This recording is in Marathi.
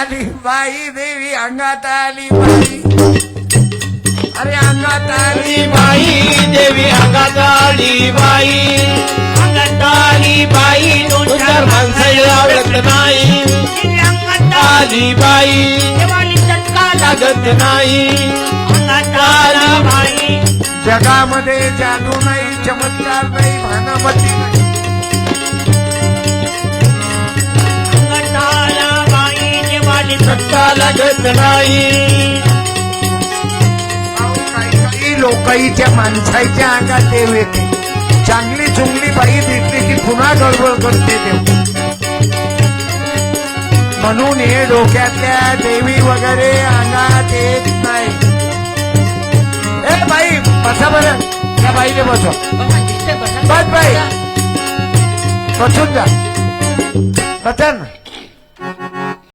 आली बाई देवी अंगात आली बाई. अरे अंगात आली बाई. देवी अंगात आली बाई. अंगात आली बाई दोन चार माणसं आवडत नाही. आली बाई. लागत नाही. अंगात आली बाई. जगामध्ये जादू नाही चमत्कार नाही भानामती लागत नाही. लोकाईच्या माणसाच्या अंगात देव येते. चांगली चुंगली बाई दिसली की पुन्हा गडबड करते देव. म्हणून हे डोक्यातल्या देवी वगैरे अंगात येत नाही. ए बाई बसा बरं. त्या बाईने बसवा. बस. बाई. बसून जा. बसा ना